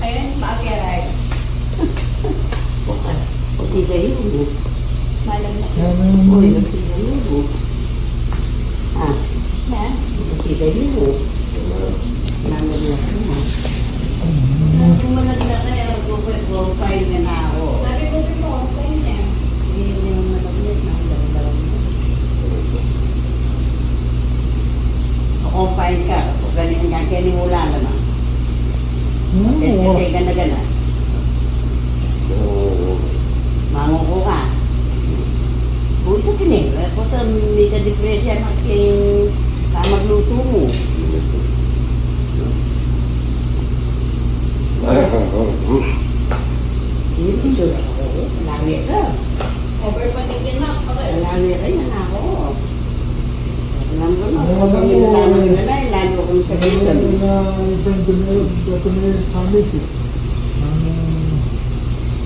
Ayun, maakiray. Pati kayo. Malam na. Uy, pati kayo. Ah, Yan. pati kayo. Namin na mo. dyan aking uh, magluto mo. Hindi ko ako. Lami ka. Overpatigin na ako. Lami ka yan ako. Alam ko na. Hindi na naman na na. Lalo akong sabihin. Hindi na. Hindi na. Hindi na. Hindi na.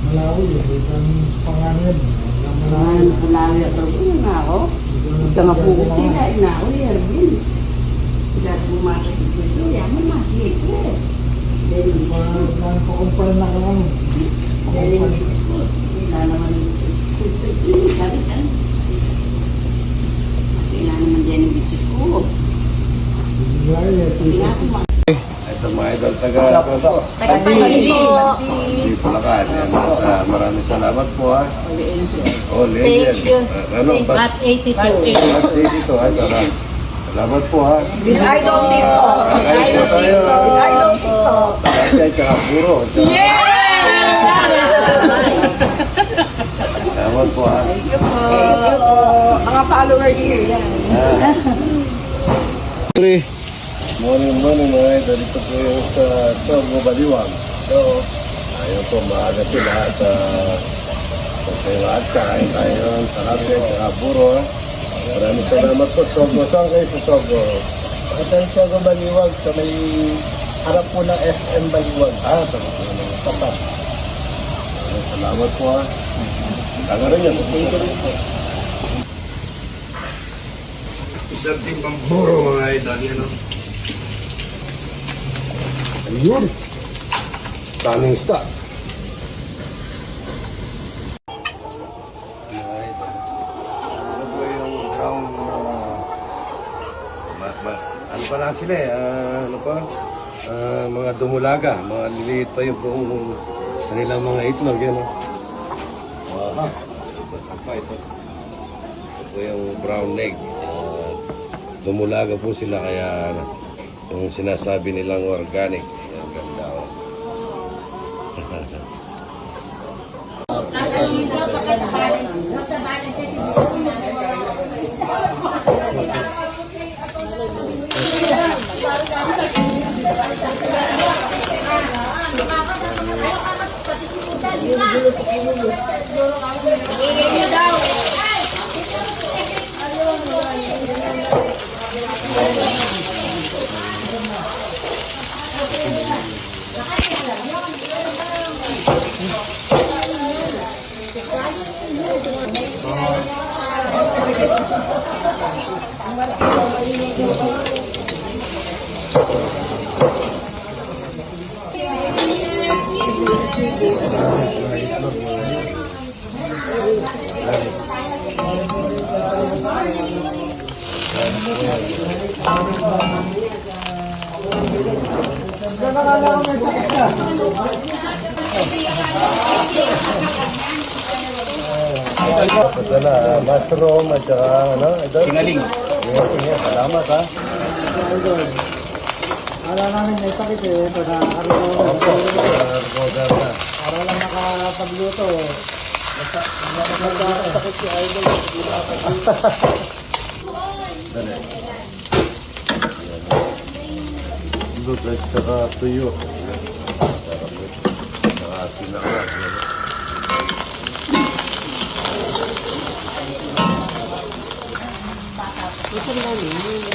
Malawi, isang pangalan. Malawi, Ika nga po ko sila. Na ako yan. Sila pumasok dito. Yaman na. Siyempre. Then, Parang kukumpal na ka lang. then, wala naman. Sabi ka. Kailangan naman dyan yung business ko. Kailangan ko ma- Ito mga idol, taga Hindi po. Hindi po lakad. Yan, sa- Maraming salamat po ha. Oh, Thank legend. you. Uh, Ano, Thank ba't At 82. ba't dito ha? Salamat. Salamat po ha. Idol dito. Kakain po tayo. Idol dito. Talakay ka puro. Salamat po ha. Mga follower niyo yan. Three. Morning, morning mga idol. Dito po yung sa Sogo Baliwag. So, ayun po, maaga sila sa pagkailangan. Kain tayo ng talapia, tsaka buro. ha. Maraming salamat po, Sogo. Saan kayo sa Sogo? Ito yung Sogo Baliwag sa may harap po ng SM Baliwag. Ah, tapos po ng tapat. Salamat po ha. Taga rin yan. Isang timbang buro mga idol. Yan o. Ayun. Daming isda. Ano uh, ano pa lang sila eh, ah, ano pa? Ah, mga dumulaga, mga liliit pa yung buong kanilang mga itlog, yan o. Aha. Ito pa ito. Ito po yung brown egg. Ah, dumulaga po sila kaya yung sinasabi nilang organic. Yan, ganda oh. O. Ito na, mushroom at saka ano, ito? Singaling. Singaling, yan. Salamat ha. Wala namin eh. Na karito. Opo, uh, order na. Para lang nakapagluto. Basta, sakit si Idol. Look, at saka tuyo. Sarap yun. Saka sinangat.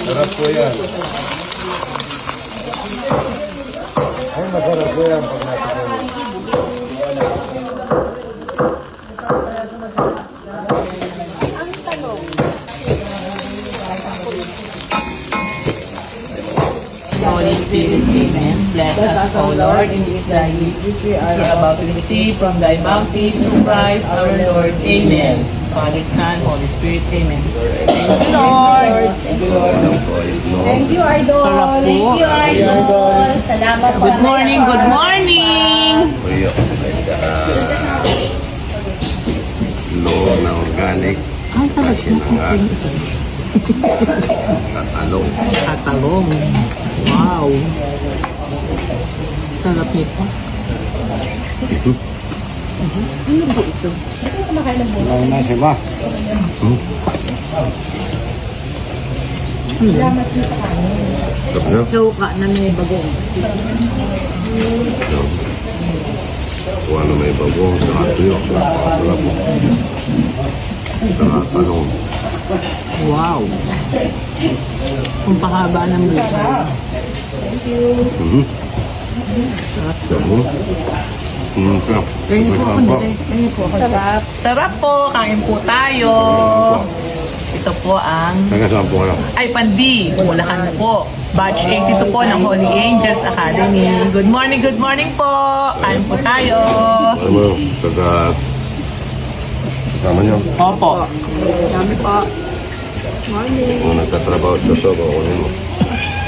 Sarap po yan. Ay, masarap po yan pag natin Holy Spirit. Amen. Bless us, O Lord, in this thy gift which we are about to receive from thy bounty through Christ our Lord. Amen. Father, Son, Holy Spirit. Amen. Thank you, Lord. Thank you, Lord. Thank you, Idol. Sarap po. Thank you, Idol. Salamat po. Good morning, good morning. Low na organic. Kasi na nga. Tatalong. Katalong. Wow. Sarap nito. Ano na siya ba? Sarap na. Chauka na may bagong. Kuha na may bagong. Saka tuyo. Sarap. Saka talong. Wow. Ang pahaba ng buhay. Mhm. Sarap. Sarap. Mm, sarap. Kainin po ako Sarap po. po ako. Sarap. Sarap po. Kain po tayo. Ito po ang Taga saan po kayo? ay pandi. Bulacan po. Batch 82 po ng Holy Angels Academy. Good morning, good morning po. Kain po tayo. Ano? Taga... Kasama niyo? Opo. Kung nagtatrabaho sa Sogo, kunin mo.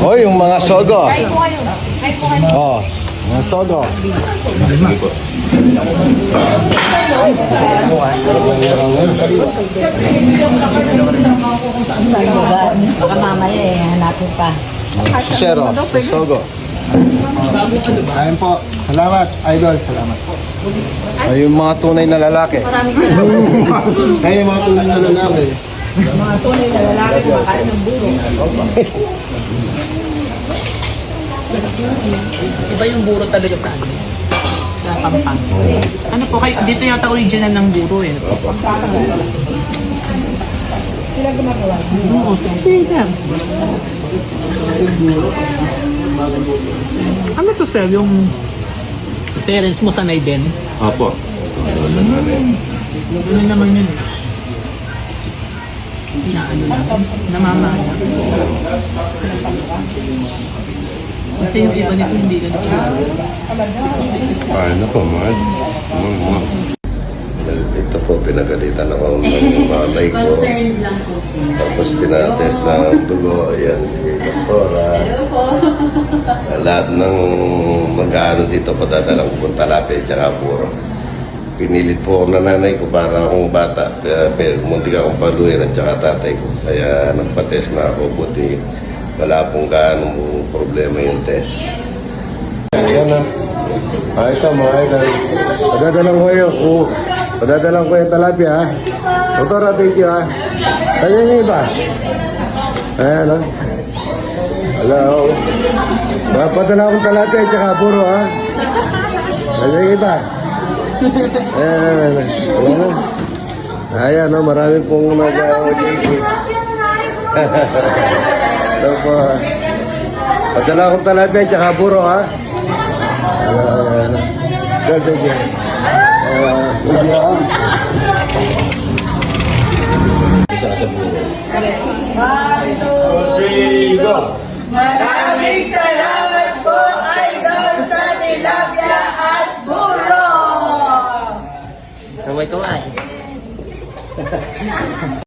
Oh, yung mga Sogo. Oh, mga sogo. Sa lugar. Baka mamaya eh, hanapin pa. Sero, Sogo. Ayun po. Salamat, idol. Salamat. Ay, yung mga tunay na lalaki. Kaya yung mga tunay na lalaki. Mga tunay na lalaki kumakain ng buro. Iba yung buro talaga sa ano. Sa pampang. Ano po kayo? Dito yata original ng buro eh. Sila gumagawa. Oo, sir. sir. Ano to sir? Yung parents mo sanay din? Apo. Ano naman yun eh. Na ano lang, namamana. Kasi yung iba nito hindi ganito. Ay, nako, mga... mga, mga. Ito po, pinagalitan ako ng malay ko. lang po siya. Tapos pinatest ng dugo, ayan, Doktora. Lahat ng mag-ano dito, padadalang kong talapia, tsaka puro. Pinilit po ako nanay ko para akong bata. Kaya muntik akong paluin at tsaka tatay ko. Kaya nagpa-test na ako. Buti wala pong gaano problema yung test. Ayan na. Ah, ito mga idol. Padadalang ko yun. Oo. Padadalang ko yung talapia ha. Doktora, thank you ha. Kaya yung iba. Ayan ha. Hello. Papadala akong talapia at tsaka puro ha. Kaya yung iba. Ayan. Ayan na. Ayan no, marami pong nag-OJK. Ito po. Padala akong talapia at tsaka puro ha. Ayan. Good, thank you. You ha. Isa sa puro. Maraming salamat po, buro! Kaway-kaway.